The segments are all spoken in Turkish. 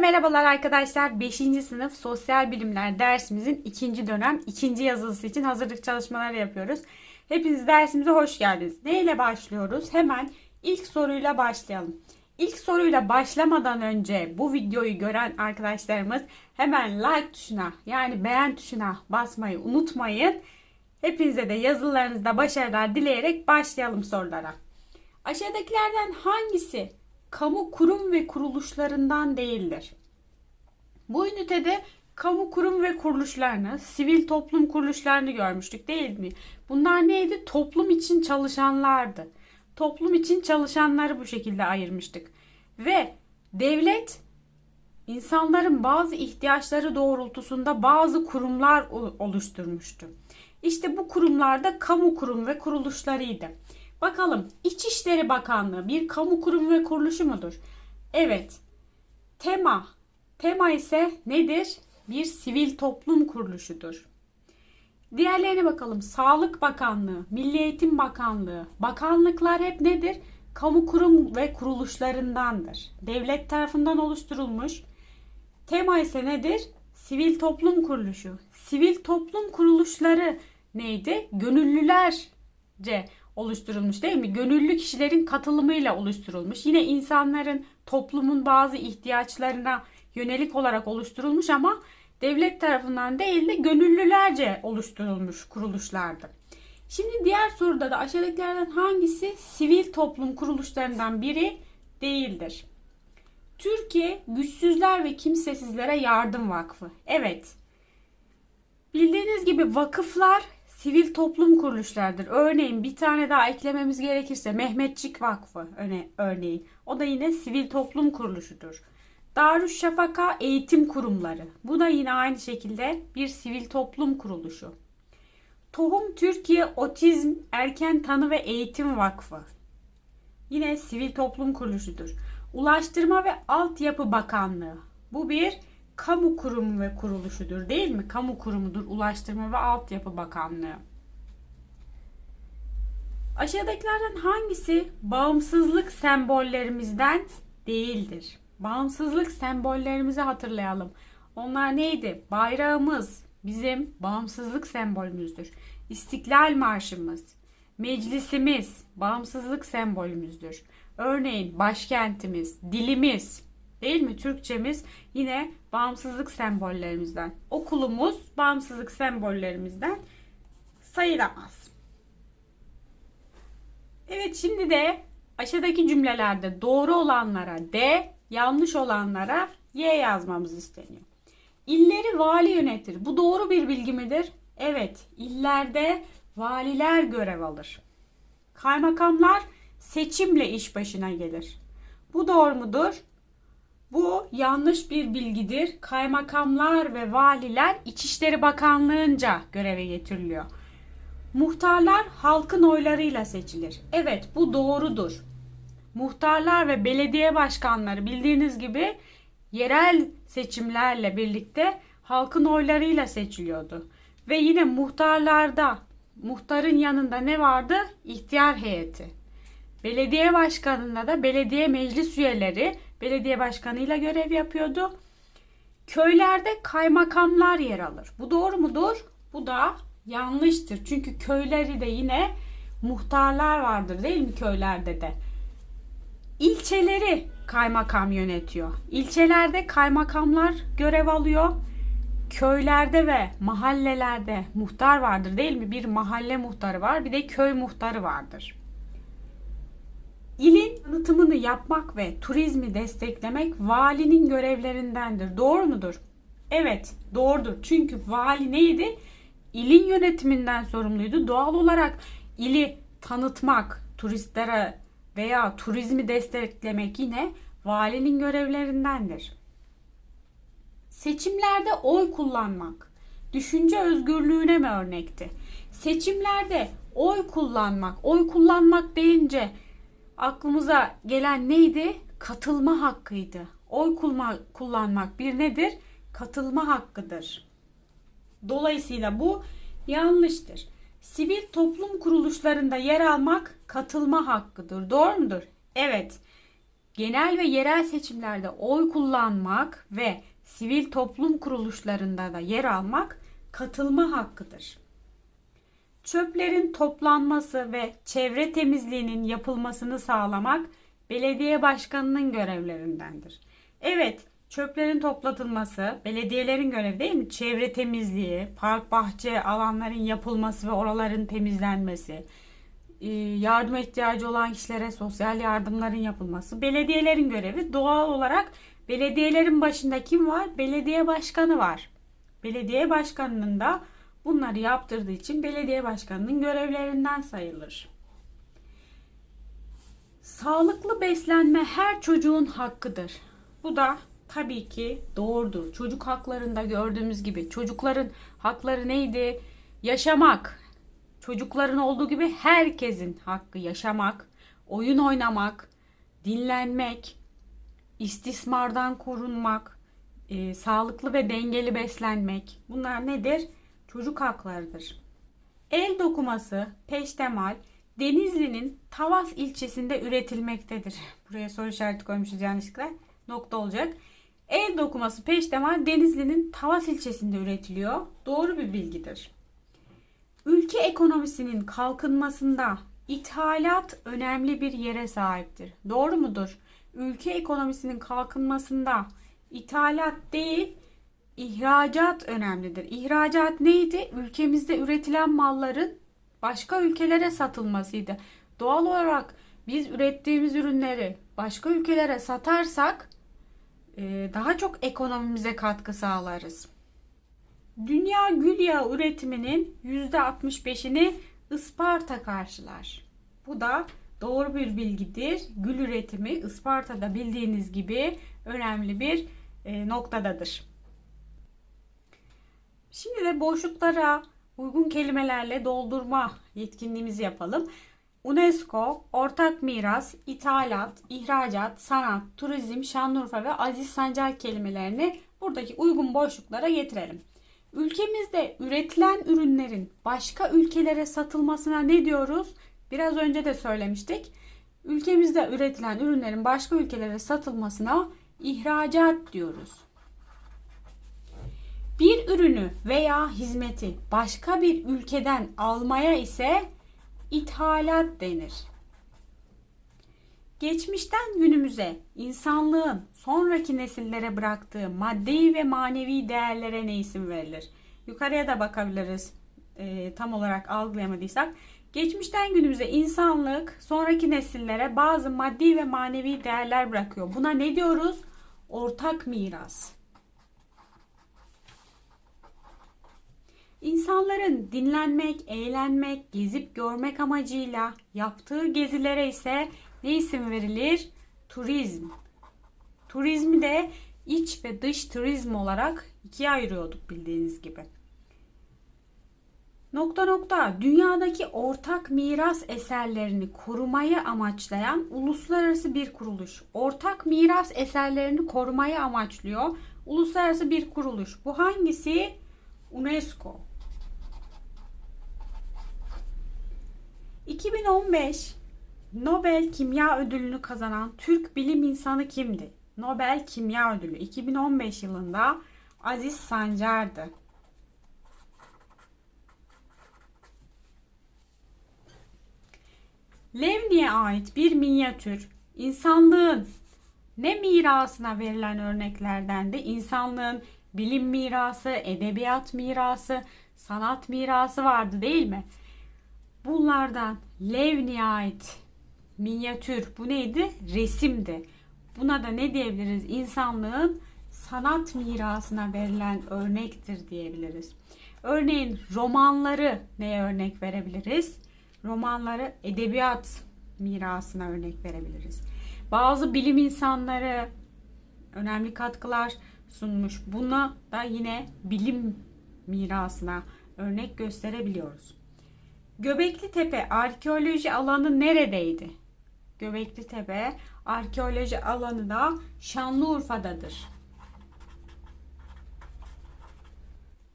merhabalar arkadaşlar. 5. sınıf sosyal bilimler dersimizin ikinci dönem ikinci yazılısı için hazırlık çalışmaları yapıyoruz. Hepiniz dersimize hoş geldiniz. Ne ile başlıyoruz? Hemen ilk soruyla başlayalım. İlk soruyla başlamadan önce bu videoyu gören arkadaşlarımız hemen like tuşuna yani beğen tuşuna basmayı unutmayın. Hepinize de yazılarınızda başarılar dileyerek başlayalım sorulara. Aşağıdakilerden hangisi kamu kurum ve kuruluşlarından değildir? Bu ünitede kamu kurum ve kuruluşlarını, sivil toplum kuruluşlarını görmüştük değil mi? Bunlar neydi? Toplum için çalışanlardı. Toplum için çalışanları bu şekilde ayırmıştık. Ve devlet insanların bazı ihtiyaçları doğrultusunda bazı kurumlar oluşturmuştu. İşte bu kurumlarda kamu kurum ve kuruluşlarıydı. Bakalım İçişleri Bakanlığı bir kamu kurum ve kuruluşu mudur? Evet. Tema. Tema ise nedir? Bir sivil toplum kuruluşudur. Diğerlerine bakalım. Sağlık Bakanlığı, Milli Eğitim Bakanlığı. Bakanlıklar hep nedir? Kamu kurum ve kuruluşlarındandır. Devlet tarafından oluşturulmuş. Tema ise nedir? Sivil toplum kuruluşu. Sivil toplum kuruluşları neydi? Gönüllülerce oluşturulmuş değil mi? Gönüllü kişilerin katılımıyla oluşturulmuş. Yine insanların toplumun bazı ihtiyaçlarına yönelik olarak oluşturulmuş ama devlet tarafından değil de gönüllülerce oluşturulmuş kuruluşlardı. Şimdi diğer soruda da aşağıdakilerden hangisi sivil toplum kuruluşlarından biri değildir? Türkiye Güçsüzler ve Kimsesizlere Yardım Vakfı. Evet. Bildiğiniz gibi vakıflar sivil toplum kuruluşlardır. Örneğin bir tane daha eklememiz gerekirse Mehmetçik Vakfı öne, örneğin. O da yine sivil toplum kuruluşudur. Darüşşafaka Eğitim Kurumları. Bu da yine aynı şekilde bir sivil toplum kuruluşu. Tohum Türkiye Otizm Erken Tanı ve Eğitim Vakfı. Yine sivil toplum kuruluşudur. Ulaştırma ve Altyapı Bakanlığı. Bu bir kamu kurumu ve kuruluşudur değil mi? Kamu kurumudur Ulaştırma ve Altyapı Bakanlığı. Aşağıdakilerden hangisi bağımsızlık sembollerimizden değildir? Bağımsızlık sembollerimizi hatırlayalım. Onlar neydi? Bayrağımız bizim bağımsızlık sembolümüzdür. İstiklal Marşımız, meclisimiz bağımsızlık sembolümüzdür. Örneğin başkentimiz, dilimiz, değil mi? Türkçemiz yine bağımsızlık sembollerimizden. Okulumuz bağımsızlık sembollerimizden sayılamaz. Evet şimdi de aşağıdaki cümlelerde doğru olanlara D, yanlış olanlara Y yazmamız isteniyor. İlleri vali yönetir. Bu doğru bir bilgi midir? Evet, illerde valiler görev alır. Kaymakamlar seçimle iş başına gelir. Bu doğru mudur? Bu yanlış bir bilgidir. Kaymakamlar ve valiler İçişleri Bakanlığı'nca göreve getiriliyor. Muhtarlar halkın oylarıyla seçilir. Evet bu doğrudur. Muhtarlar ve belediye başkanları bildiğiniz gibi yerel seçimlerle birlikte halkın oylarıyla seçiliyordu. Ve yine muhtarlarda muhtarın yanında ne vardı? İhtiyar heyeti. Belediye başkanında da belediye meclis üyeleri belediye başkanıyla görev yapıyordu. Köylerde kaymakamlar yer alır. Bu doğru mudur? Bu da yanlıştır. Çünkü köyleri de yine muhtarlar vardır değil mi köylerde de? İlçeleri kaymakam yönetiyor. İlçelerde kaymakamlar görev alıyor. Köylerde ve mahallelerde muhtar vardır değil mi? Bir mahalle muhtarı var, bir de köy muhtarı vardır. İlin tanıtımını yapmak ve turizmi desteklemek valinin görevlerindendir. Doğru mudur? Evet, doğrudur. Çünkü vali neydi? İlin yönetiminden sorumluydu. Doğal olarak ili tanıtmak, turistlere veya turizmi desteklemek yine valinin görevlerindendir. Seçimlerde oy kullanmak düşünce özgürlüğüne mi örnekti? Seçimlerde oy kullanmak, oy kullanmak deyince aklımıza gelen neydi? Katılma hakkıydı. Oy kullanmak bir nedir? Katılma hakkıdır. Dolayısıyla bu yanlıştır. Sivil toplum kuruluşlarında yer almak katılma hakkıdır. Doğru mudur? Evet. genel ve yerel seçimlerde oy kullanmak ve sivil toplum kuruluşlarında da yer almak katılma hakkıdır. Çöplerin toplanması ve çevre temizliğinin yapılmasını sağlamak belediye başkanının görevlerindendir. Evet, çöplerin toplatılması belediyelerin görevi değil mi? Çevre temizliği, park bahçe alanların yapılması ve oraların temizlenmesi, e, yardıma ihtiyacı olan kişilere sosyal yardımların yapılması belediyelerin görevi. Doğal olarak belediyelerin başında kim var? Belediye başkanı var. Belediye başkanının da bunları yaptırdığı için belediye başkanının görevlerinden sayılır. Sağlıklı beslenme her çocuğun hakkıdır. Bu da tabii ki doğrudur. Çocuk haklarında gördüğümüz gibi çocukların hakları neydi? Yaşamak. Çocukların olduğu gibi herkesin hakkı yaşamak, oyun oynamak, dinlenmek, istismardan korunmak, e, sağlıklı ve dengeli beslenmek. Bunlar nedir? Çocuk haklarıdır. El dokuması, peştemal, Denizli'nin Tavas ilçesinde üretilmektedir. Buraya soru işareti koymuşuz yanlışlıkla. Nokta olacak. El dokuması peştemal Denizli'nin Tavas ilçesinde üretiliyor. Doğru bir bilgidir. Ülke ekonomisinin kalkınmasında ithalat önemli bir yere sahiptir. Doğru mudur? Ülke ekonomisinin kalkınmasında ithalat değil, ihracat önemlidir. İhracat neydi? Ülkemizde üretilen malların başka ülkelere satılmasıydı. Doğal olarak biz ürettiğimiz ürünleri başka ülkelere satarsak e, daha çok ekonomimize katkı sağlarız. Dünya gül yağı üretiminin %65'ini Isparta karşılar. Bu da doğru bir bilgidir. Gül üretimi Isparta'da bildiğiniz gibi önemli bir e, noktadadır. Şimdi de boşluklara uygun kelimelerle doldurma yetkinliğimizi yapalım. UNESCO, ortak miras, ithalat, ihracat, sanat, turizm, Şanlıurfa ve Aziz Sancar kelimelerini buradaki uygun boşluklara getirelim. Ülkemizde üretilen ürünlerin başka ülkelere satılmasına ne diyoruz? Biraz önce de söylemiştik. Ülkemizde üretilen ürünlerin başka ülkelere satılmasına ihracat diyoruz. Bir ürünü veya hizmeti başka bir ülkeden almaya ise ithalat denir. Geçmişten günümüze insanlığın sonraki nesillere bıraktığı maddi ve manevi değerlere ne isim verilir? Yukarıya da bakabiliriz e, tam olarak algılayamadıysak. Geçmişten günümüze insanlık sonraki nesillere bazı maddi ve manevi değerler bırakıyor. Buna ne diyoruz? Ortak miras. İnsanların dinlenmek, eğlenmek, gezip görmek amacıyla yaptığı gezilere ise ne isim verilir? Turizm. Turizmi de iç ve dış turizm olarak ikiye ayırıyorduk bildiğiniz gibi. Nokta nokta dünyadaki ortak miras eserlerini korumayı amaçlayan uluslararası bir kuruluş. Ortak miras eserlerini korumayı amaçlıyor. Uluslararası bir kuruluş. Bu hangisi? UNESCO. 2015 Nobel Kimya Ödülünü kazanan Türk bilim insanı kimdi? Nobel Kimya Ödülü 2015 yılında Aziz Sancar'dı. Levni'ye ait bir minyatür insanlığın ne mirasına verilen örneklerden de insanlığın bilim mirası, edebiyat mirası, sanat mirası vardı değil mi? Bunlardan Levni'ye ait minyatür bu neydi? Resimdi. Buna da ne diyebiliriz? İnsanlığın sanat mirasına verilen örnektir diyebiliriz. Örneğin romanları neye örnek verebiliriz? Romanları edebiyat mirasına örnek verebiliriz. Bazı bilim insanları önemli katkılar sunmuş. Buna da yine bilim mirasına örnek gösterebiliyoruz. Göbekli Tepe arkeoloji alanı neredeydi? Göbekli Tepe arkeoloji alanı da Şanlıurfa'dadır.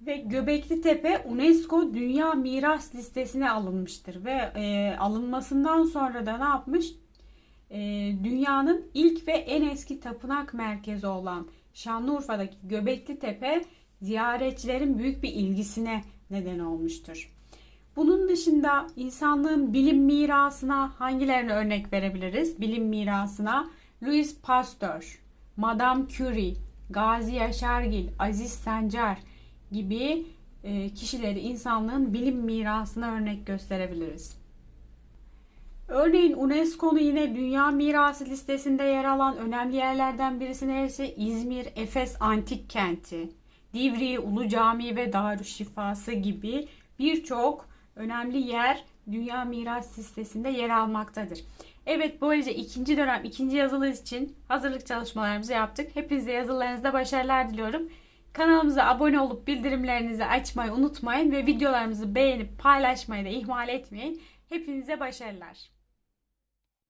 Ve Göbekli Tepe UNESCO Dünya Miras Listesi'ne alınmıştır ve e, alınmasından sonra da ne yapmış? e, dünyanın ilk ve en eski tapınak merkezi olan Şanlıurfa'daki Göbekli Tepe ziyaretçilerin büyük bir ilgisine neden olmuştur. Bunun dışında insanlığın bilim mirasına hangilerini örnek verebiliriz? Bilim mirasına Louis Pasteur, Madame Curie, Gazi Yaşargil, Aziz Sancar gibi e, kişileri insanlığın bilim mirasına örnek gösterebiliriz. Örneğin UNESCO'nun yine Dünya Mirası listesinde yer alan önemli yerlerden birisi neresi? İzmir, Efes Antik Kenti, Divriği Ulu Camii ve Darüşşifası gibi birçok önemli yer Dünya Miras listesinde yer almaktadır. Evet böylece ikinci dönem ikinci yazılı için hazırlık çalışmalarımızı yaptık. Hepinize yazılarınızda başarılar diliyorum. Kanalımıza abone olup bildirimlerinizi açmayı unutmayın ve videolarımızı beğenip paylaşmayı da ihmal etmeyin. Hepinize başarılar.